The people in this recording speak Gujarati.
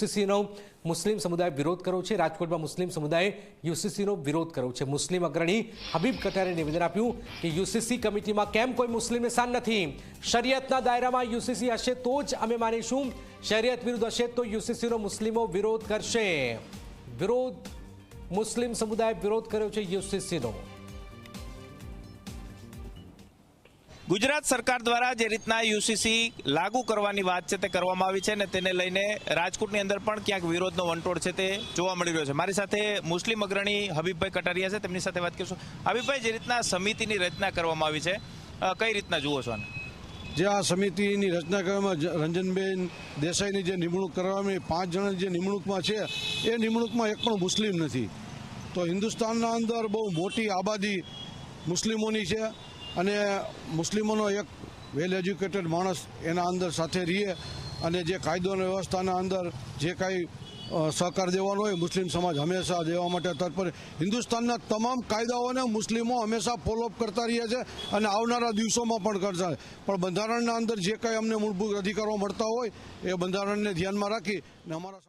યુસીસીનો મુસ્લિમ સમુદાય વિરોધ કર્યો છે. રાજકોટમાં મુસ્લિમ સમુદાયે યુસીસીનો વિરોધ કર્યો છે. મુસ્લિમ અગ્રણી હબીબ કટારે નિવેદન આપ્યું કે યુસીસી કમિટીમાં કેમ કોઈ મુસ્લિમ નિશાન નથી? શરિયતના દાયરામાં યુસીસી હશે તો જ અમે માનીશું. શરિયત વિરુદ્ધ હશે તો યુસીસીનો મુસ્લિમો વિરોધ કરશે. વિરોધ મુસ્લિમ સમુદાય વિરોધ કર્યો છે યુસીસીનો. ગુજરાત સરકાર દ્વારા જે રીતના યુસીસી લાગુ કરવાની વાત છે તે કરવામાં આવી છે ને તેને લઈને રાજકોટની અંદર પણ ક્યાંક વિરોધનો વંટોળ છે તે જોવા મળી રહ્યો છે. મારી સાથે મુસ્લિમ અગ્રણી હબીબભાઈ કટારિયા છે. તેમની સાથે વાત કરીશું. હબીબભાઈ, જે રીતના સમિતિની રચના કરવામાં આવી છે કઈ રીતના જુઓ છો જે આ સમિતિની રચના કરવામાં રંજનબેન દેસાઈની જે નિમણૂક કરવામાં પાંચ જણાની જે નિમણૂકમાં છે, એ નિમણૂકમાં એક પણ મુસ્લિમ નથી. તો હિન્દુસ્તાનના અંદર બહુ મોટી આબાદી મુસ્લિમોની છે. અને મુસ્લિમોનો એક વેલ એજ્યુકેટેડ માણસ એના અંદર સાથે રહીએ અને જે કાયદો અને વ્યવસ્થાના અંદર જે કાંઈ સહકાર દેવાનો હોય, મુસ્લિમ સમાજ હંમેશા દેવા માટે તત્પર. હિન્દુસ્તાનના તમામ કાયદાઓને મુસ્લિમો હંમેશા ફોલોઅપ કરતા રહ્યા છે અને આવનારા દિવસોમાં પણ કરતા પણ બંધારણના અંદર જે કાંઈ અમને મૂળભૂત અધિકારો મળતા હોય, એ બંધારણને ધ્યાનમાં રાખી અને અમારા